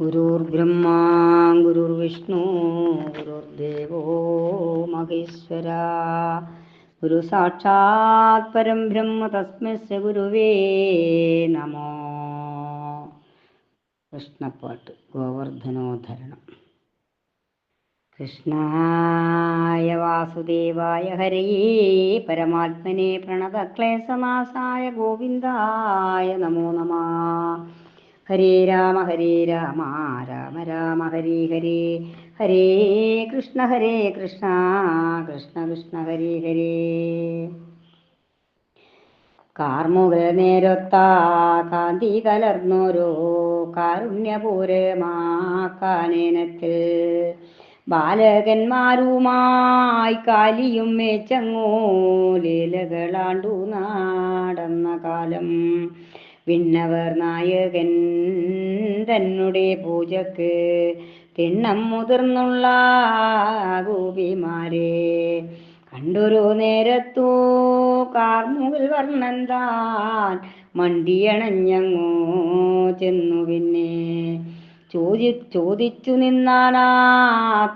ഗുരുർബ്രഹ്മാ ഗുരുർവിഷ്ണു ഗുരുദേവോ മഹേശ്വര. ഗുരു സാക്ഷാത് പരം ബ്രഹ്മ തസ്മസ് ഗുരുവേ നമോ. കൃഷ്ണപ്പാട്ട് ഗോവർദ്ധനോധരണം കൃഷ്ണായ വാസുദേവായ ഹരേ പരമാത്മനെ പ്രണതക്ലേശനാശായ ഗോവിന്ദായ നമോ നമ. ഹരേ രാമ ഹരേ രാമ രാമ രാമ ഹരേ ഹരേ. ഹരേ കൃഷ്ണ ഹരേ കൃഷ്ണ കൃഷ്ണ കൃഷ്ണ ഹരേ ഹരേ. കാർമുക നേരൊത്ത കാന്തി കലർന്നോരോ കാരുണ്യപൂരമാക്കാനേനത്തിൽ ബാലകന്മാരുമായി കാലിയും മേച്ചങ്ങോ ലീലകളാണ്ടു നാടന്ന കാലം. വിണ്ണവർ നായകൻ തന്നെ പൂജക്ക് തിണ്ണം മുതിർന്നുള്ള ഗോപിമാരെ. കണ്ടൊരു നേരത്തു കാർമുകിൽ വർണൻ താൻ മണ്ടിയണഞ്ഞങ്ങോ ചെന്നു പിന്നെ. ചോദി ചോദിച്ചു നിന്നാനാ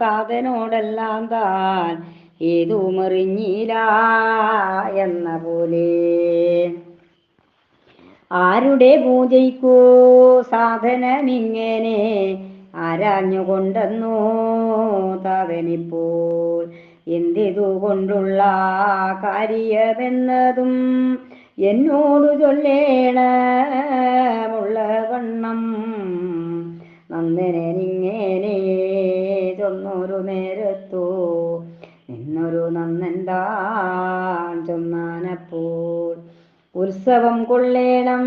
താതനോടെല്ലാം താൻ ഏതു മറിഞ്ഞില്ല എന്ന പോലെ. ആരുടെ പൂജയ്ക്കോ സാധനമിങ്ങനെ ആരാഞ്ഞുകൊണ്ടെന്നോ തവനിപ്പോൾ എന്തിതു കൊണ്ടുള്ള കാര്യമെന്നതും എന്നോട് ചൊല്ലേണമുള്ള വണ്ണം. നന്ദനിങ്ങനെ ചൊന്നൊരു നേരത്തോ നിന്നൊരു നന്ദൻ താൻ ചൊന്നാനപ്പോൾ ഉത്സവം കൊള്ളേണം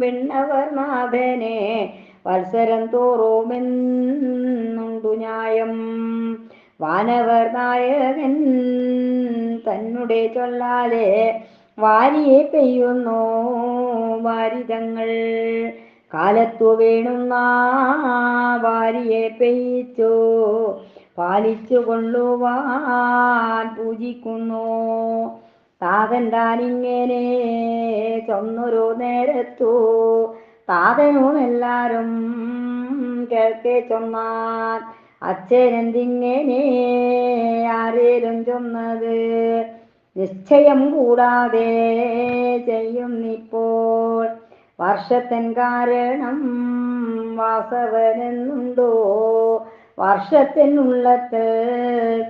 വിണ്ണവർ നാഥനെ. വത്സരം തോറുമെന്നുണ്ടു ന്യായം. വാനവർ നായകൻ തന്നെ ചൊല്ലാലെ വാരിയെ പെയ്യുന്നു വാരിതങ്ങൾ. കാലത്തു വീണുന്ന വാരിയെ പെയ്ച്ചു പാലിച്ചു കൊള്ളുവാൻ പൂജിക്കുന്നു. താതൻ താനിങ്ങനെ ചൊന്നൊരു നേരത്തു? താതനും എല്ലാരും കേൾക്കെ ചൊന്നാൻ അച്ഛനെന്തിങ്ങനെ ആരേലും ചൊന്നത്? നിശ്ചയം കൂടാതെ ചെയ്യുന്നിപ്പോൾ വർഷത്തൻ കാരണം വാസവനെന്നുണ്ടോ? വർഷത്തിനുള്ളത്ത്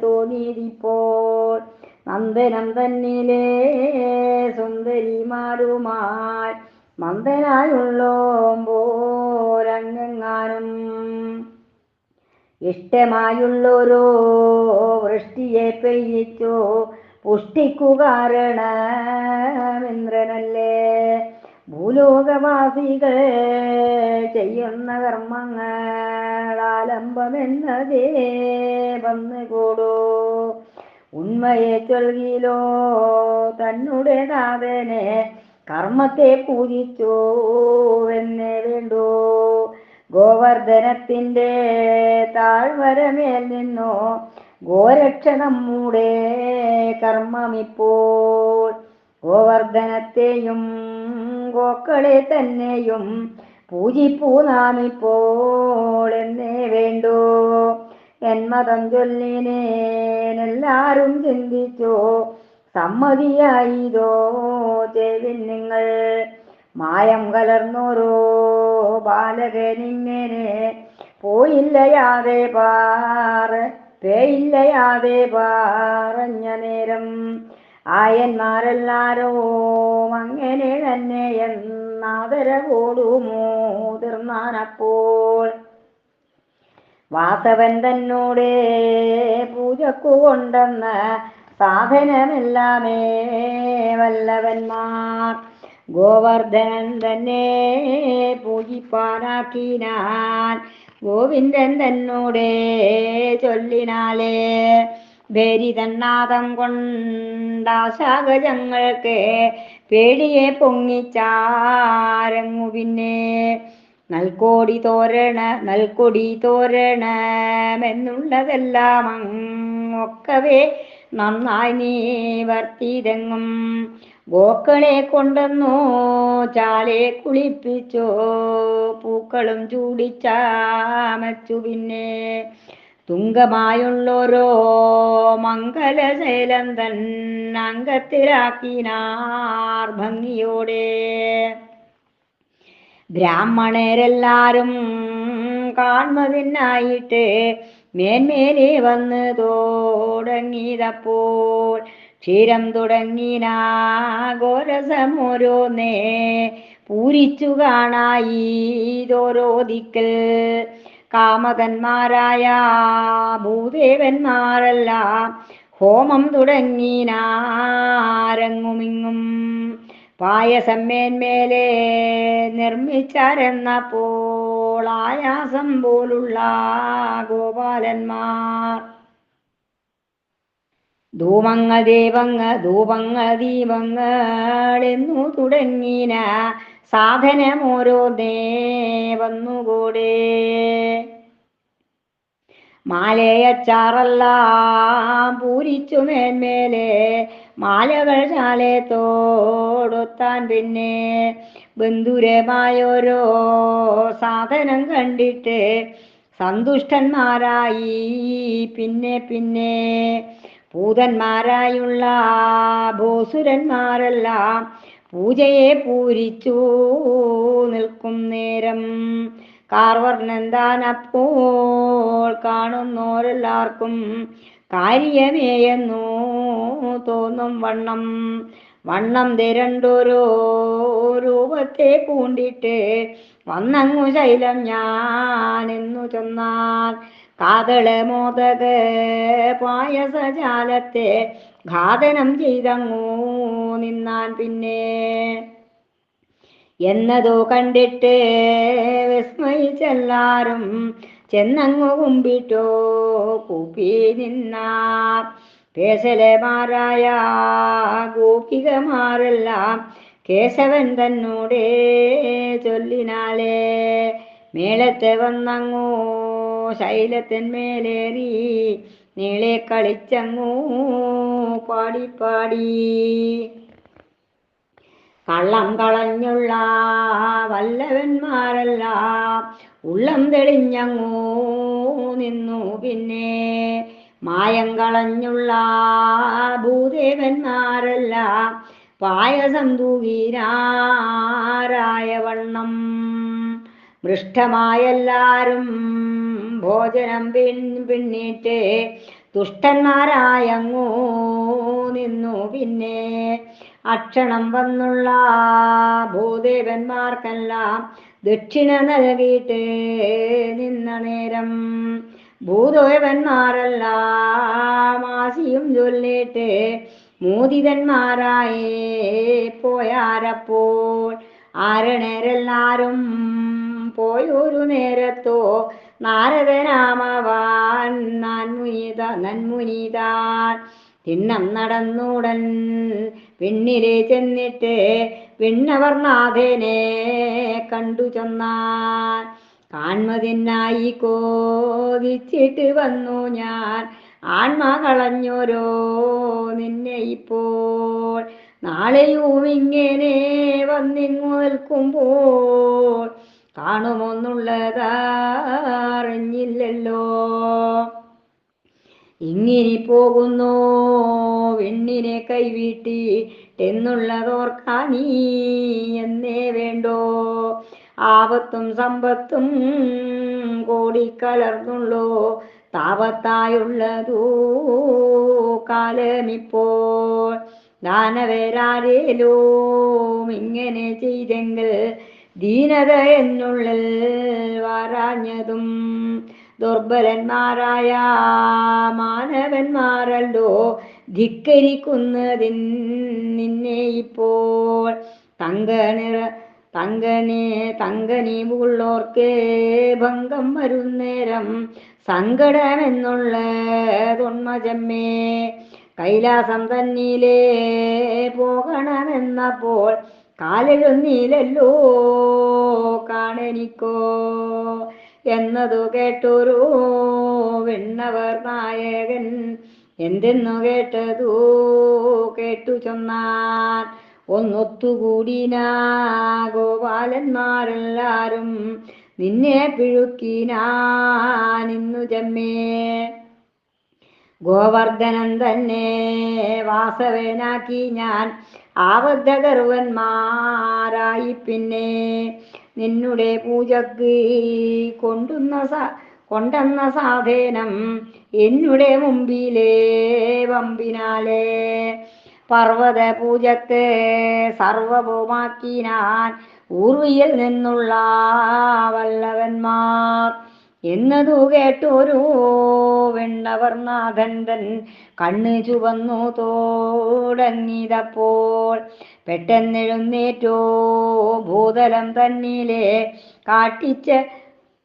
തോന്നിയിരിപ്പോൾ നന്ദനം തന്നിലേ സുന്ദരിമാരുമായി മന്ദനായുള്ളോമ്പോരങ്ങാനും ഇഷ്ടമായുള്ളോരോ വൃഷ്ടിയെ പെയ്യിച്ചു പുഷ്ടിക്കു കാരണമിന്ദ്രനല്ലേ? ഭൂലോകവാസികൾ ചെയ്യുന്ന കർമ്മങ്ങൾ ആലംബമെന്നതേ വന്നുകൂടൂ. ഉണ്മയെ തന്നുടേ നാഥനെ കർമ്മത്തെ പൂജിച്ചു എന്നേ വേണ്ടു. ഗോവർദ്ധനത്തിന്റെ താഴ്വരമേൽ നിന്നോ ഗോരക്ഷ നമ്മുടെ കർമ്മമിപ്പോൾ. ഗോവർദ്ധനത്തെയും ഗോക്കളെ തന്നെയും പൂജിപ്പൂ നാമിപ്പോൾ എന്നേ വേണ്ടു. എന്മതം ചൊല്ലിനേനെല്ലാരും ചിന്തിച്ചോ. സമ്മതിയായിതോ ചെവിൻ നിങ്ങൾ? മായം കലർന്നോരോ ബാലകനിങ്ങനെ പോയില്ലയാതെ പാറ പേയില്ലയാതെ പറഞ്ഞ നേരം. ആയന്മാരെല്ലാരോ അങ്ങനെ തന്നെ എന്നാദരവോടു മുതിർന്നാനപ്പോൾ വാസവൻ തന്നോട് പൂജക്കു കൊണ്ടെന്ന സാധനമെല്ലാമേ വല്ലവന്മാർ. ഗോവർദ്ധനൻ തന്നെ പൂജിപ്പാനാക്കിനാൻ ഗോവിന്ദൻ തന്നോട് ചൊല്ലിനാലേ. ഭരിതന്നാഥം കൊണ്ടാശാഗജങ്ങൾക്ക് പേടിയെ പൊങ്ങിച്ചാരങ്ങു പിന്നെ. നൽകോടി തോരണ നൽകൊടി തോരണമെന്നുള്ളതെല്ലാം അങ്ങൊക്കവേ നന്നായി നീ വർത്തിരങ്ങും ഗോക്കളെ കൊണ്ടെന്നോ ചാലെ കുളിപ്പിച്ചോ പൂക്കളും ചൂടിച്ചാമച്ചു പിന്നെ. തുങ്കമായുള്ളോരോ മംഗലശൈലം അംഗത്തിലാക്കിനാർ ഭംഗിയോടെ. ബ്രാഹ്മണരെല്ലാരും കാൺമതിനായിട്ട് മേന്മേലെ വന്ന് തോടങ്ങിയതപ്പോൾ ക്ഷീരം തുടങ്ങിനാഘോരസമോരോന്നേ പൂരിച്ചു കാണായി ഓരോ ദിക്കൽ കാമകന്മാരായ ഭൂദേവന്മാരെല്ലാം ഹോമം തുടങ്ങിനാരങ്ങുമിങ്ങും. പായസം മേന്മേലെ നിർമ്മിച്ചാരെന്നപ്പോൾ ആയാസം പോലുള്ള ഗോപാലന്മാർ. ധൂമങ്ങ ദൈവങ്ങ ധൂപങ്ങ ദീപങ്ങൾ എന്നു തുടങ്ങിന സാധനമോരോന്നേ വന്നുകൂടെ മാലയച്ചാറെല്ലാം പൂരിച്ചു മേന്മേലെ മാലകൾ ചാലെ തോടൊത്താൻ പിന്നെ ബന്ധുരമായോരോ സാധനം കണ്ടിട്ട് സന്തുഷ്ടന്മാരായി. പിന്നെ പിന്നെ പൂതന്മാരായുള്ള ഭോസുരന്മാരെല്ലാം പൂജയെ പൂരിച്ചു നിൽക്കും നേരം. കാർവർണന്താനപ്പോൾ കാണുന്നോരെല്ലാവർക്കും കാര്യമേയെന്നു തോന്നും വണ്ണം. വണ്ണം തിരണ്ടൊരു രൂപത്തെ പൂണ്ടിട്ട് വന്നങ്ങു ശൈലം ഞാനെന്നു ചൊന്നാൽ. കാതൾ മോദക പായസജാലത്തെ ഘാതനം ചെയ്തങ്ങൂ നിന്നാൻ പിന്നെ. എന്നതോ കണ്ടിട്ട് വിസ്മയിച്ചെല്ലാരും ചെന്നങ്ങു കുമ്പിട്ടോ കൂപ്പി നിന്നാർ പേശലമാരായ ഗോപികമാരെല്ലാം കേശവൻ തന്നോടേ ചൊല്ലിനാലേ. മേളത്തെ വന്നങ്ങോ ശൈലത്തിന്മേലേറി നീളെ കളിച്ചങ്ങോ പാടി കള്ളം കളഞ്ഞുള്ള വല്ലവന്മാരെല്ലാം ഉള്ളം തെളിഞ്ഞങ്ങോ നിന്നു പിന്നെ മായം കളഞ്ഞുള്ള ഭൂദേവന്മാരല്ല. പായസം തൂവീരാരായ വണ്ണം. മൃഷ്ടമായെല്ലാരും ഭോജനം പിൻ പിന്നിട്ട് തുഷ്ടന്മാരായങ്ങോ നിന്നു പിന്നെ അക്ഷണം വന്നുള്ള ഭൂദേവന്മാർക്കെല്ലാം ദക്ഷിണ നൽകിയിട്ട് നിന്ന നേരം. ഭൂതോയവന്മാരെല്ലാം ആസിയും ചൊല്ലിട്ട്. മോദിതന്മാരായേ പോയാരപ്പോൾ ആരണരെല്ലാരും പോയൊരു നേരത്തോ. നാരദനാമവാൻ നന്മുനിത നന്മുനിതാൻ. തിണ്ണം നടന്നുടൻ പിന്നിലെ ചെന്നിട്ട്. പിന്നവർനാഥനെ കണ്ടു ചെന്നാൻ കാൺമതിനായി കോതിച്ചിട്ട് വന്നു ഞാൻ. ആൺമ കളഞ്ഞോരോ നിന്നെ ഇപ്പോൾ. നാളെയും ഇങ്ങനെ വന്നിങ്ങു നിൽക്കുമ്പോൾ കാണുമൊന്നുള്ളതറിഞ്ഞില്ലല്ലോ. ഇങ്ങിനി പോകുന്നു വെണ്ണിനെ കൈവീട്ടി എന്നുള്ളതോർക്കാനീ എന്നേ വേണ്ടോ? ആപത്തും സമ്പത്തും കോടിക്കലർന്നുള്ളോ താപത്തായുള്ളതൂ കാലമിപ്പോൾ. ദാനവരാരേലോ ഇങ്ങനെ ചെയ്തെങ്കിൽ ദീനത എന്നുള്ളിൽ വാരാഞ്ഞതും ദുർബലന്മാരായ മാനവന്മാരല്ലോ. ധിക്കരിക്കുന്നതിൻ നിന്നെ ഇപ്പോൾ. തങ്ക നിറ തങ്കനെ തങ്കനീമുള്ളോർക്ക് ഭംഗം വരുന്നേരം സങ്കടമെന്നുള്ള തൊന്മജമ്മേ കൈലാസം തന്നിലേ പോകണമെന്നപ്പോൾ കാലെഴുന്നീലല്ലോ കാണനിക്കോ എന്നതു കേട്ടൊരു വെണ്ണവർ നായകൻ എന്തെന്നു കേട്ടതു കേട്ടു ചെന്നാൽ ഒന്നൊത്തുകൂടിനാ ഗോപാലന്മാരെല്ലാരും നിന്നെ പിഴുക്കിനാനിന്നു ജമ്മേ ഗോവർദ്ധനൻ തന്നെ വാസവനാക്കി ഞാൻ ആവദ്ധ ഗർവന്മാരായി പിന്നെ നിന്നുടെ പൂജക്ക് കൊണ്ടുന്ന സ കൊണ്ടെന്ന സാധനം എന്നുടെ മുമ്പിലേ വമ്പിനാലേ. പർവത പൂജത്തെ സർവഭൂമാക്കിനാൻ ഊർവിയിൽ നിന്നുള്ള വല്ലവന്മാർ. എന്നതു കേട്ടൊരു വെണ്ണവർനാഥൻ തൻ കണ്ണ് ചുവന്നു തോടങ്ങിയതപ്പോൾ പെട്ടെന്നെഴുന്നേറ്റോ ഭൂതലം തന്നിലെ കാട്ടിച്ച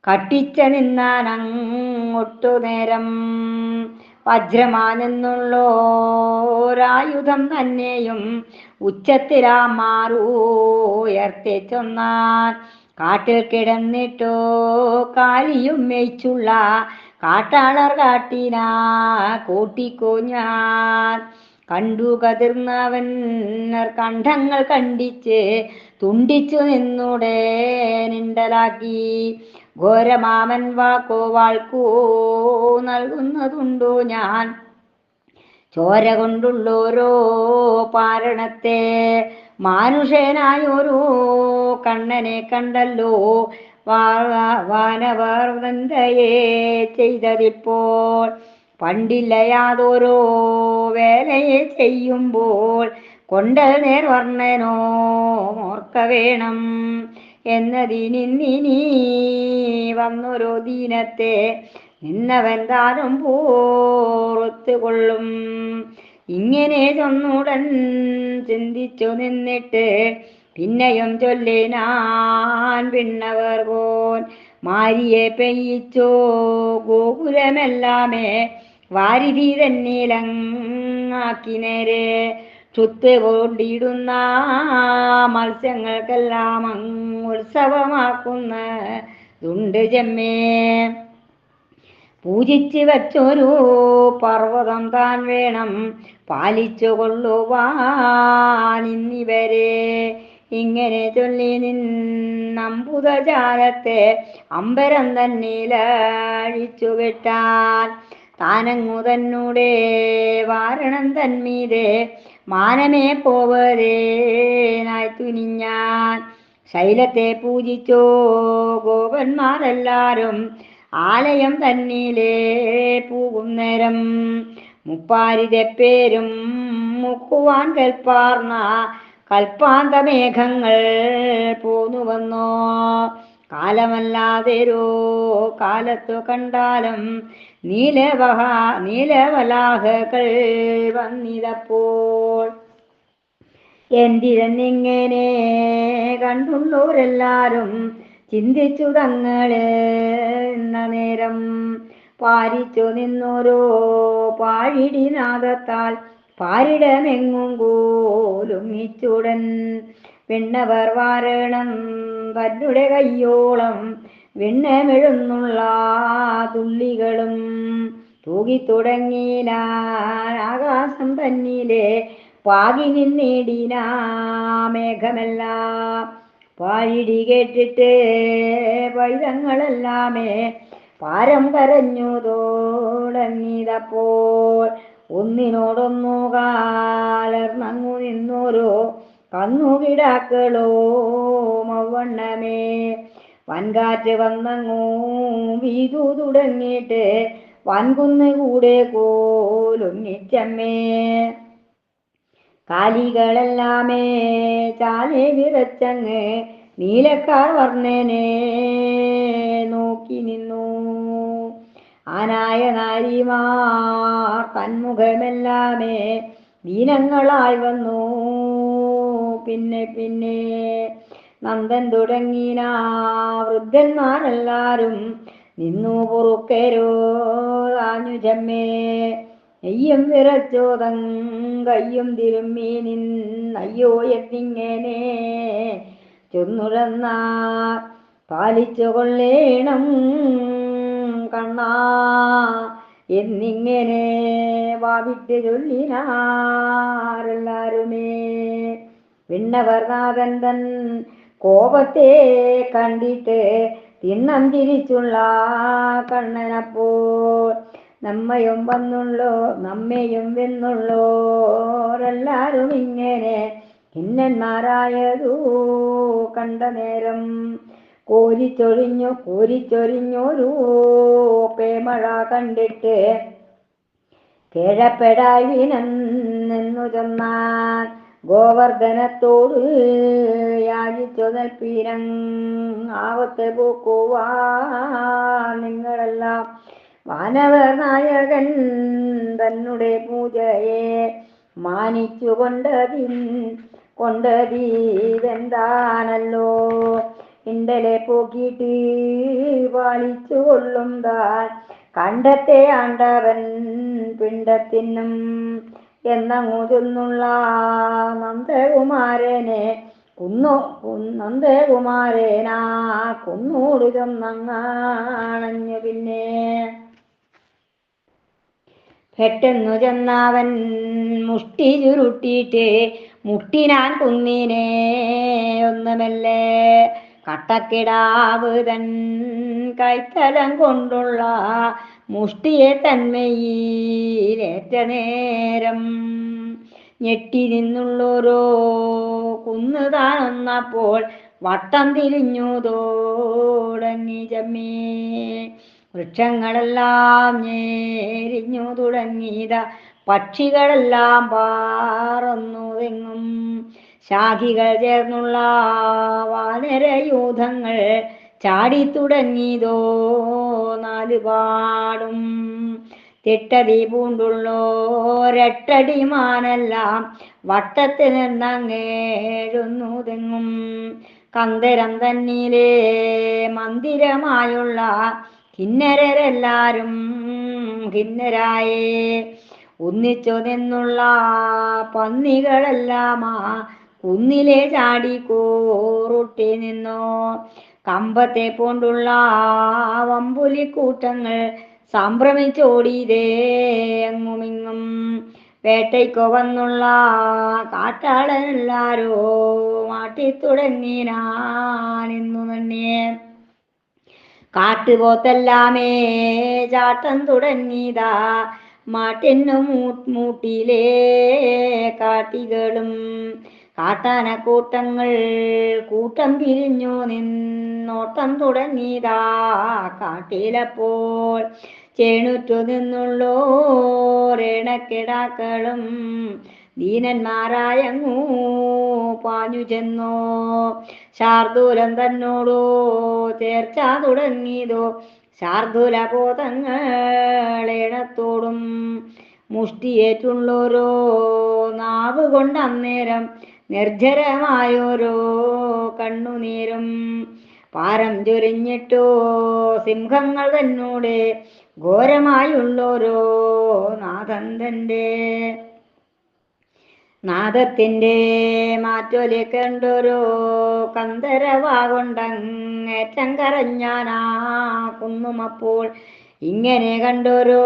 കട്ടിച്ച നിന്നാനങ്ങൊട്ടു നേരം വജ്രമാനെന്നുള്ളോരായുധം തന്നെയും ഉച്ചത്തിലാമാറൂയർത്തി ചൊന്നാൻ കാട്ടിൽ കിടന്നിട്ടോ കാലിയും മേയ്ച്ചുള്ള കാട്ടാളർ കാട്ടിനാ കൂട്ടിക്കോഞ്ഞാൻ കണ്ടു കതിർന്നവൻ കണ്ഠങ്ങൾ കണ്ടിച്ച് തുണ്ടിച്ചു നിന്നുടേ നിണ്ടലാക്കി. ഘോരമാമൻ വാക്കോ വാൾക്കോ നൽകുന്നതുണ്ടോ ഞാൻ? ചോര കൊണ്ടുള്ളോരോ പാരണത്തെ മാനുഷേനായോരോ കണ്ണനെ കണ്ടല്ലോ. വാനവർ ചെയ്തതിപ്പോൾ പണ്ടില്ല യാതൊരോ വേലയെ ചെയ്യുമ്പോൾ കൊണ്ടൽ നേർവർണനോ ഓർക്ക വേണം എന്നതിനിന്നിനി വന്നൊരു ദീനത്തെ നിന്നവൻ താനും പോറത്തു കൊള്ളും ഇങ്ങനെ ചൊന്നുടൻ ചിന്തിച്ചു നിന്നിട്ട് പിന്നെയും ചൊല്ലിനാൻ പിന്നവർ പോൻ. മാരിയെ പെയ്യിച്ചോ ഗോകുലമെല്ലാമേ വാരിധി തന്നീലങ്ങാക്കി നേരെ. ചുത്ത് കൊണ്ടിടുന്ന മത്സ്യങ്ങൾക്കെല്ലാം ഉത്സവമാക്കുന്ന ദുണ്ട് ജമ്മേ പൂജിച്ച് വച്ചൊരു പർവതം താൻ വേണം പാലിച്ചു കൊള്ളുവാനിന്നിവരെ ഇങ്ങനെ ചൊല്ലി നിന്നമ്പുതജാലത്തെ അമ്പരം തന്നിലഴിച്ചു വിട്ടാൻ താനങ്ങു തന്നൂടെ വാരണം തന്മീതെ. മാനമേ പോവരേനായി തുനിഞ്ഞാൻ. ശൈലത്തെ പൂജിച്ചോ ഗോപന്മാരെല്ലാരും ആലയം തന്നിലേ പോകും നേരം. മുപ്പാരിതെപ്പേരും മുക്കുവാൻ കൽപ്പാർന്ന കൽപ്പാന്ത മേഘങ്ങൾ പോന്നു വന്നോ കാലമല്ലാതെരോ കാലത്തു കണ്ടാലും നീലവഹ നീലവലാഹകൾ വന്നിതപ്പോൾ. എന്തിരന്നിങ്ങനെ കണ്ടുള്ളവരെല്ലാരും ചിന്തിച്ചു തങ്ങൾ എന്ന നേരം പാരിച്ചു നിന്നോരോ പാഴിടിനാദത്താൽ പാരിടമെങ്ങും കോലുങ്ങിച്ചുടൻ വെണ്ണവർ വാരണം വരുടെ കയ്യോളം വെണ്ണമെഴുന്നുള്ള തുള്ളികളും തൂകിത്തുടങ്ങിനാൻ ആകാശം തന്നിലെ പാകി നിന്നിടിന മേഘമെല്ലാം. പാഴിടി കേട്ടിട്ട് പൈതങ്ങളെല്ലാമേ പാരം കരഞ്ഞു തോടങ്ങിയതപ്പോൾ ഒന്നിനോടൊന്നു കാലർന്നങ്ങു നിന്നോരോ കന്നുകിടാക്കളോ മവണ്ണമേ. വൻകാറ്റ് വന്നങ്ങൂ വീതു തുടങ്ങിയിട്ട് വൻകുന്ന് കൂടെ കോലുങ്ങിച്ചമ്മേ കാലികളെല്ലാമേ ചാലെ വിറച്ചങ്ങ് നീലക്കാർ വർണനെ നോക്കി നിന്നു. ആനായ നാരിമാർ തന്മുഖമെല്ലാമേ ദീനങ്ങളായി വന്നു. പിന്നെ പിന്നെ നന്ദൻ തുടങ്ങിനാ വൃദ്ധന്മാരെല്ലാരും നിന്നു പൊറുക്കരോ ആഞ്ഞു ചമ്മേ നെയ്യും വിറച്ചോതം കയ്യും തിരുമ്മി നിന്നയ്യോ എന്നിങ്ങനെ ചൊന്നുഴന്നാ പാലിച്ചു കൊള്ളേണം കണ്ണാ എന്നിങ്ങനെ വാവിട്ട് ചൊല്ലിനാരെല്ലാരുമേ. വിണ്ണവർ നാഥൻ തൻ കോപത്തെ കണ്ടിട്ട് തിണ്ണം തിരിച്ചുള്ള കണ്ണനപ്പോൾ നമ്മയും വന്നുള്ളോ നമ്മയും വെന്നുള്ളോരെല്ലാരും ഇങ്ങനെ ഹിന്നന്മാരായതൂ കണ്ട നേരം കോരിച്ചൊരിഞ്ഞു കോരിച്ചൊരിഞ്ഞൊരു പേമഴ കണ്ടിട്ട് കേഴപ്പെടായി വിനെന്നു ചെന്നാൻ ഗോവർദ്ധനത്തോട് യാചിച്ചൊതൽപ്പീരൻ ആവത്തെ പോക്കുവാ നിങ്ങളെല്ലാം വാനവർ നായകൻ തന്നെ പൂജയെ മാനിച്ചു കൊണ്ടതിൻ കൊണ്ടതീതെന്താണല്ലോ? ഇണ്ടലെ പോക്കിയിട്ട് പാലിച്ചു കൊള്ളും താൻ. കണ്ടത്തെ ആണ്ടവൻ പിണ്ടത്തിനും എന്നങ്ങു നന്ദകുമാരനെ കുന്നു നന്ദകുമാരനാ കുന്നോട് ചെന്നങ്ങാണഞ്ഞു പിന്നെ. പെട്ടെന്നു ചെന്നവൻ മുഷ്ടി ചുരുട്ടിയിട്ട് മുട്ടിനാൻ കുന്നിനെ ഒന്നുമല്ലേ? കട്ടക്കിടാവ് തൻ കൈത്തലം കൊണ്ടുള്ള മുഷ്ടിയെ തന്മയിലേറ്റ നേരം ഞെട്ടി നിന്നുള്ളോരോ കുന്ന് വട്ടം തിരിഞ്ഞു തുടങ്ങി ചമ്മീ. വൃക്ഷങ്ങളെല്ലാം ഞെരിഞ്ഞു തുടങ്ങിയത. പക്ഷികളെല്ലാം പാറന്നു തെങ്ങും ശാഖികൾ ചേർന്നുള്ള വാനരയൂഥങ്ങൾ ചാടിത്തുടങ്ങിയതോ തെട്ടടി പൂണ്ടുള്ളോരട്ടടി മാനെല്ലാം വട്ടത്തിൽ നിന്നങ്ങേഴുന്നു തെങ്ങും കന്തരം തന്നിലെ മന്ദിരമായുള്ള കിന്നരരെല്ലാരും കിന്നരായേ. ഒന്നിച്ചു നിന്നുള്ള പന്നികളെല്ലാം കുന്നിലെ ചാടി കോറുട്ടി നിന്നോ. കമ്പത്തെ പോണ്ടുള്ള വമ്പുലിക്കൂട്ടങ്ങൾ സംഭ്രമിച്ചോടിയതേ അങ്ങുമിങ്ങും. വേട്ടയ്ക്കോ വന്നുള്ള കാട്ടാളനെല്ലാരോ മാട്ടിത്തുടങ്ങിനാനിന്നു തന്നെ. കാട്ടുപോത്തെല്ലാമേ ചാട്ടം തുടങ്ങിയതാ മാട്ടിന്നു മൂട്ടിലേ കാട്ടികളും. കാട്ടാനക്കൂട്ടങ്ങൾ കൂട്ടം തിരിഞ്ഞു നിന്നോട്ടം തുടങ്ങിയതാ കാട്ടിലപ്പോൾ. ചേണുറ്റു നിന്നുള്ളോരണക്കിടാക്കളും ദീനന്മാരായങ്ങൂ പാഞ്ഞു ചെന്നോ. ശാർദൂലം തന്നോടോ ചേർച്ച തുടങ്ങിയതോ. ശാർദൂല ബോധങ്ങളേണത്തോടും മുഷ്ടിയേറ്റുള്ളോരോ നാവ് കൊണ്ട് അന്നേരം നിർജരമായോരോ കണ്ണുനീരും. പാരം ചൊരിഞ്ഞിട്ടോ സിംഹങ്ങൾ തന്നോടെ ഘോരമായുള്ളോരോ നാഥൻ തന്റെ. നാദത്തിന്റെ മാറ്റൊലി കണ്ടൊരു കന്തരവാകൊണ്ടങ്ങേറ്റം കരഞ്ഞാനാ കുന്നുമപ്പോൾ. ഇങ്ങനെ കണ്ടൊരു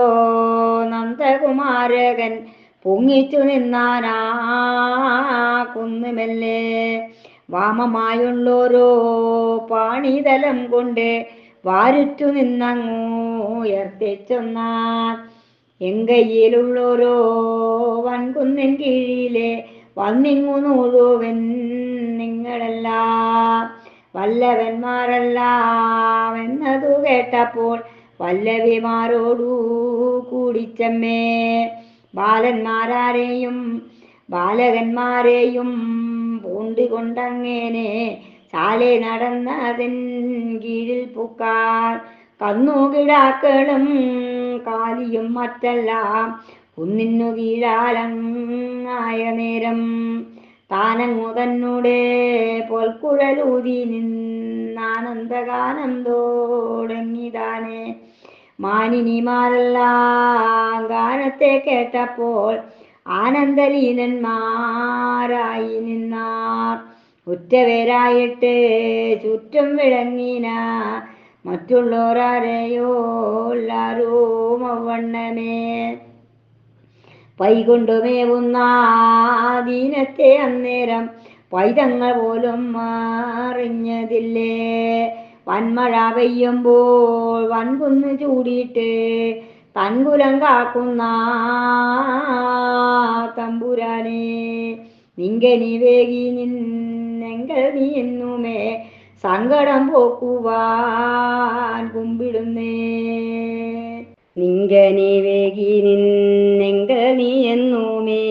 നന്ദകുമാരകൻ പൊങ്ങിച്ചു നിന്നാനാ കുന്നുമെല്ലേ. വാമമായുള്ളോരോ പാണിതലം കൊണ്ട് വാരുറ്റു നിന്നങ്ങൂ ഉയർത്തിച്ചൊന്നാൻ എങ്കയ്യിലുള്ളോരോ വൻകുന്നിൻ കീഴിലെ വന്നിങ്ങു നൂഴുവൻ നിങ്ങളെല്ലാം. വല്ലവന്മാരെല്ലാം എന്നതു കേട്ടപ്പോൾ വല്ലവിമാരോടു കൂടിച്ചമ്മേ. ബാലന്മാരാരെയും ബാലകന്മാരെയും പൂണ്ടുകൊണ്ടങ്ങനെ ചാലെ നടന്നതിൻ കീഴിൽ പൂക്കാർ. കന്നുകിടാക്കളും കാലിയും മറ്റെല്ലാം കുന്നിന്നു കീഴാലങ്ങായ നേരം താനങ്ങു തന്നൂടെ പോൽക്കുഴലൂതി നിന്നാനന്ദഗാനം തുടങ്ങിതാനെ മാനിനിമാരെല്ലാം ഗാനത്തെ കേട്ടപ്പോൾ ആനന്ദലീനന്മാരായി നിന്നാർ. ഉറ്റവരായിട്ട് ചുറ്റും വിളങ്ങിന മറ്റുള്ളവരാരെയോ എല്ലാരും അവണ്ണമേ. പൈകൊണ്ടുമേവുന്ന ദീനത്തെ അന്നേരം പൈതങ്ങൾ പോലും അറിഞ്ഞതില്ലേ? വൻമഴ പെയ്യുമ്പോൾ വൻകുന്ന് ചൂടിയിട്ട് തൻകുലം കാക്കുന്ന തമ്പുരാനെ നിങ്കനി വേഗി നിന്നെങ്കൽ നീ എന്നുമേ സങ്കടം പോക്കുവാൻ കുമ്പിടുന്നേ. നിങ്കനി വേഗി നിന്നെങ്കൽ നീ എന്നുമേ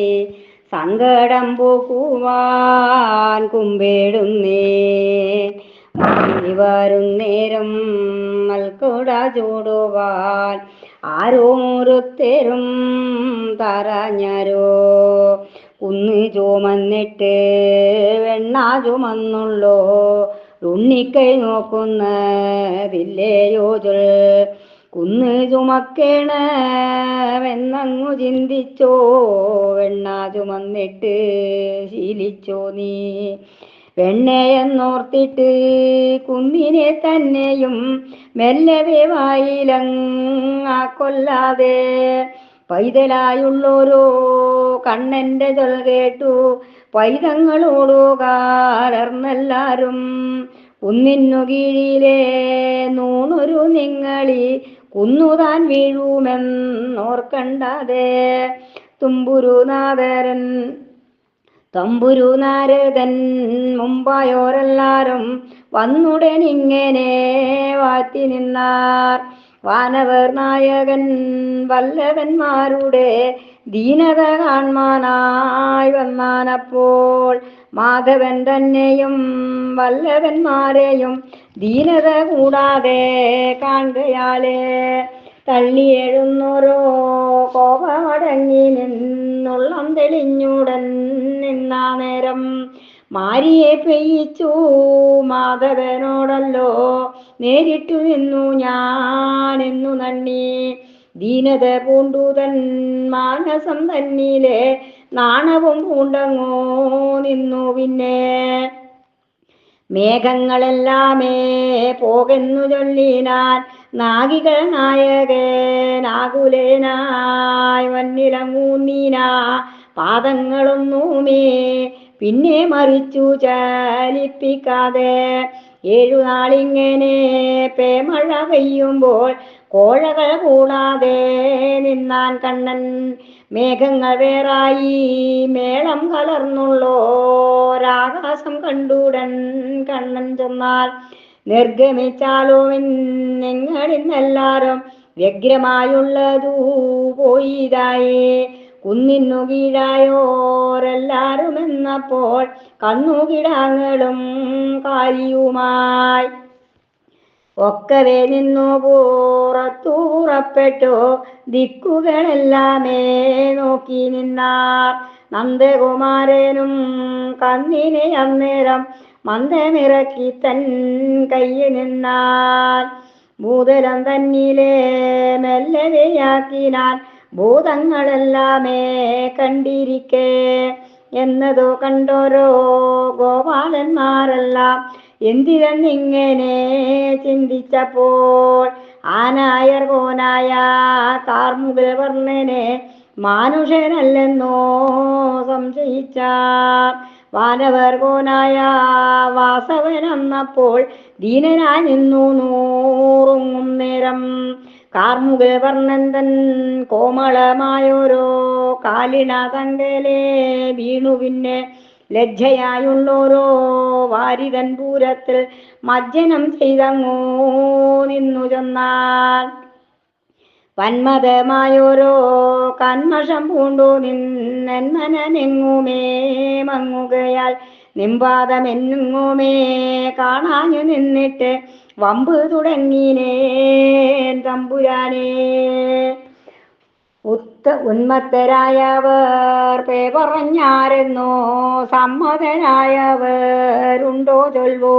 സങ്കടം പോക്കുവാൻ കുമ്പിടുന്നേ. മണി നേരം നൽകൂടാ ചൂടുവാൻ. ആരോ തറഞ്ഞരോ കുന്ന് ചുമന്നിട്ട് വെണ്ണ ചുമന്നുള്ളോ. ഉണ്ണിക്കൈ നോക്കുന്നതില്ലേയോ ചൊൽ. കുന്ന് ചുമക്കേണമെന്നങ്ങു ചിന്തിച്ചോ. വെണ്ണ ചുമന്നിട്ട് ശീലിച്ചോ നീ. വെണ്ണയെന്നോർത്തിട്ട് കുന്നിനെ തന്നെയും മെല്ലവേ വായിലങ്ങാ കൊല്ലാതെ പൈതലായുള്ളോരോ കണ്ണന്റെ തൊൽ കേട്ടു പൈതങ്ങളോടു കാലർന്നെല്ലാരും കുന്നിന്നു കീഴിലെ നൂണൊരു നിങ്ങളി കുന്നുതാൻ വീഴുമെന്നോർക്കണ്ടാതെ തുമ്പുരുനാഥരൻ തമ്പുരു നാരദൻ മുമ്പായോരെല്ലാരും വന്നുടനിങ്ങനെ വാറ്റി നിന്നാർ. വാനവർ നായകൻ വല്ലവന്മാരുടെ ദീനത കാൺമാനായി വന്നാനപ്പോൾ മാധവൻ തന്നെയും വല്ലവന്മാരെയും ദീനത കൂടാതെ കാണുകയാലേ തള്ളിയെഴുന്നോരോ കോപമടങ്ങി നിന്നുള്ളം തെളിഞ്ഞുടൻ നിന്നാ നേരം. മാരിയെ പെയ്യിച്ചു മാധവനോടല്ലോ. നേരിട്ടു നിന്നു ഞാനെന്നു നന്ദി. ദീനത പൂണ്ടു തൻ മാനസം തന്നിലെ നാണവും പൂണ്ടങ്ങോ നിന്നു പിന്നെ. മേഘങ്ങളെല്ലാമേ പോകെന്നു ചൊല്ലിനാൻ നാഗികൾ നായകനാകുലേനായി വന്നിലങ്ങൂന്നീന പാദങ്ങളൊന്നുമേ പിന്നെ മറിച്ചു ചലിപ്പിക്കാതെ ഏഴു നാളിങ്ങനെ പേമഴ പെയ്യുമ്പോൾ കോഴകൾ കൂടാതെ നിന്നാൻ കണ്ണൻ മേഘങ്ങൾ വേറായി മേളം കലർന്നുള്ളോരാകാശം കണ്ടുടൻ കണ്ണൻ ചെന്നാൽ നിർഗമിച്ചാലോ നിങ്ങളിന്നെല്ലാരും വ്യഗ്രമായുള്ളതൂ പോയിതായേ. കുന്നിന്നു കീഴായോരെല്ലാരും എന്നപ്പോൾ കന്നുകിടാങ്ങളും കാരിയുമായി. ഒക്കവേ നിന്നു പുറത്തു പുറപ്പെട്ടു ദിക്കുകളെല്ലാമേ നോക്കി നിന്നാർ. നന്ദകുമാരനും കന്നിനെ അന്നേരം മന്ദമിറക്കി തൻ കയ്യിൽ നിന്നാൽ ഭൂതലം തന്നിലെ മെല്ലവയാക്കിനാൽ ഭൂതങ്ങളെല്ലാമേ കണ്ടിരിക്കേ എന്നതോ കണ്ടോരോ ഗോപാലന്മാരെല്ലാം. എന്തിനെന്നിങ്ങനെ ചിന്തിച്ചപ്പോൾ ആനായർ കോനായ കാർമുകിൽ വർണനെ മാനുഷനല്ലെന്നോ സംശയിച്ചാർ വാനവർ കോനായ വാസവനെന്നപ്പോൾ ദീനനായി നിന്നു നൂറുങ്ങും നേരം. കാർമുക വർണന്തൻ കോമളമായോരോ കാലിണ തങ്കലെ വീണു പിന്നെ. ലജ്ജയായുള്ളോരോ വാരിതൻ പൂരത്തിൽ മജ്ജനം ചെയ്തങ്ങോ നിന്നു ചെന്നാൽ. വന്മതമായോരോ കന്മഷം പൂണ്ടു നിന്നെന്മനെങ്ങുമേ മങ്ങുകയാൽ നിമ്പാദമെന്നുങ്ങുമേ കാണാഞ്ഞു നിന്നിട്ട് വമ്പ് തുടങ്ങിനേ തമ്പുരാനേ. ഉത്ത ഉന്മത്തരായവർ പേ പറഞ്ഞാരെന്നോ സമ്മതരായവരുണ്ടോ ചൊൽവോ?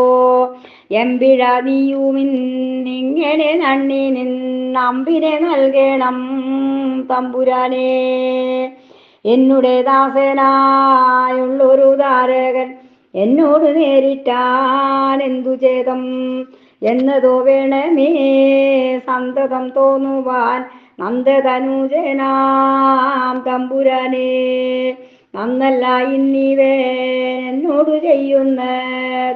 എമ്പിഴ നീയുമിന്നിങ്ങനെ നണ്ണി നിന്നമ്പിനെ നൽകണം തമ്പുരാനേ. എന്നുടെ ദാസനായുള്ളൊരു താരകൻ എന്നോട് നേരിട്ടാൻ എന്തു ചേതം എന്നതോ വേണമേ സന്തതം തോന്നുവാൻ നന്ദതനുജനാം തമ്പുരാനേ. നന്നല്ല ഇന്നിവേ ചെയ്യുന്ന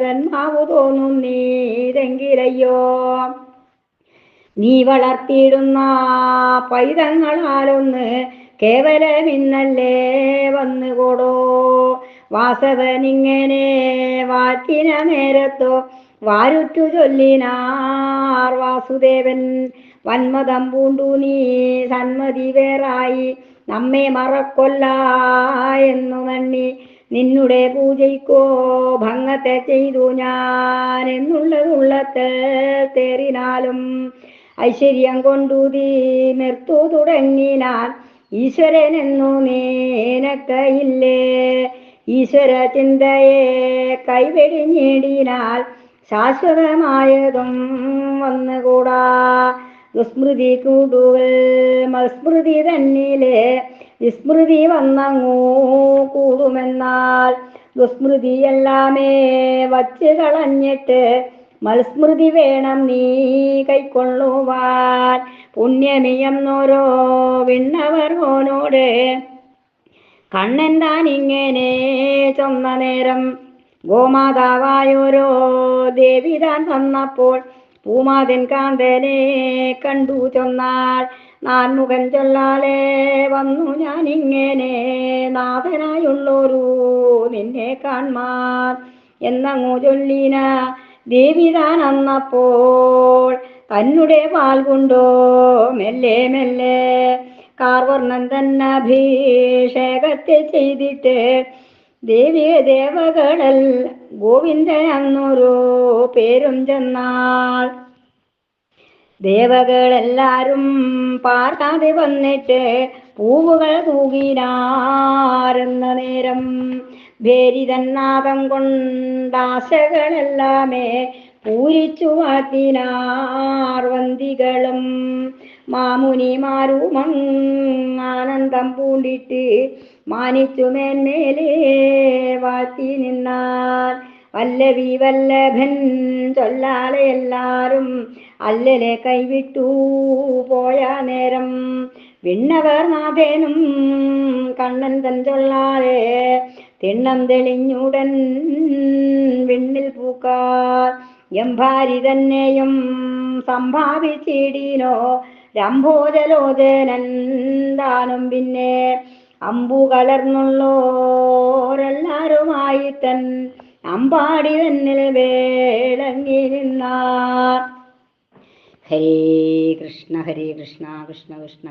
തന്മാവ് തോന്നും നീതെങ്കിലയ്യോ? നീ വളർത്തിയിടുന്ന പൈതങ്ങളാലൊന്ന് കേവലമിന്നല്ലേ വന്നുകൂടോ വാസവനിങ്ങനെ വാറ്റിന നേരത്തോ വാരുറ്റു ചൊല്ലിനാർ വാസുദേവൻ. വന്മതം പൂണ്ടു നീ സന്മതി വേറായി. നമ്മെ മറക്കൊല്ല എന്നു നന്ദി നിന്നുടെ പൂജയ്ക്കോ ഭംഗത്തെ ചെയ്തു ഞാൻ എന്നുള്ളതുള്ളത്തെ തേറിനാലും ഐശ്വര്യം കൊണ്ടു തീ നിർത്തു ഈശ്വരൻ എന്നു നേനക്കയില്ലേ ഈശ്വര ചിന്തയെ കൈവെടിഞ്ഞേടിനാൽ ശാശ്വതമായതും വന്നുകൂടാ. ദുസ്മൃതി കൂടുകൾ മസ്മൃതി തന്നിലെ വിസ്മൃതി വന്നങ്ങൂ കൂടുമെന്നാൽ ദുസ്മൃതി എല്ലാമേ വച്ച് കളഞ്ഞിട്ട് മത്സ്മൃതി വേണം നീ കൈക്കൊള്ളുവാൻ. പുണ്യമിയെന്നോരോ വിണ്ണവർ ഓനോട് കണ്ണൻ ഇങ്ങനെ ചൊന്ന നേരം ഗോമാതാവായോരോ ദേവി താൻ വന്നപ്പോൾ പൂമാതൻ കാന്തനെ കണ്ടു ചൊന്നാൽ നാൻമുഖൻ ചൊല്ലാലെ വന്നു ഞാൻ ഇങ്ങനെ നാഥനായുള്ളൊരു നിന്നെ കാൺമാൻ എന്നങ്ങു ചൊല്ലിന ദേവി താൻ അന്നപ്പോൾ. തന്നുടെ പാൽ കൊണ്ടോ മെല്ലെ മെല്ലെ കാർവർണൻ തന്നെ അഭിഷേകത്തെ ചെയ്തിട്ട് ദേവി ദേവകളൽ ഗോവിന്ദൻ അന്നൊരു പേരും ചെന്നാൾ ദേവകളെല്ലാരും പാർക്കാതെ വന്നിട്ട് പൂവുകൾ തൂകിനാരെന്ന നേരം ഭേരിതന്നാദം കൊണ്ടാശകളെല്ലാമേ പൂരിച്ചു വാത്തിനാർ വന്തികളും. ആനന്ദം പൂണ്ടിട്ട് മാനിച്ചു മേന്മേലേ വാഴ്ത്തി നിന്നാൽ വല്ലവി വല്ലഭൻ ചൊല്ലാളെ എല്ലാരും അല്ലലെ കൈവിട്ടു പോയ നേരം. വിണ്ണവർ നാഥേനും കണ്ണൻ തൻ ചൊല്ലാളെ തിണ്ണം തെളിഞ്ഞുടൻ വിണ്ണിൽ പൂക്കാർ. എംഭാരി തന്നെയും സംഭാവിച്ചിടീനോ രംഭോജലോചനൻ താനും പിന്നെ അമ്പു കലർന്നുള്ളോരെല്ലാരുമായി തൻ അമ്പാടി തന്നിൽ വേളങ്ങി നിന്നാർ ഹരേ കൃഷ്ണ ഹരേ കൃഷ്ണ കൃഷ്ണ കൃഷ്ണ.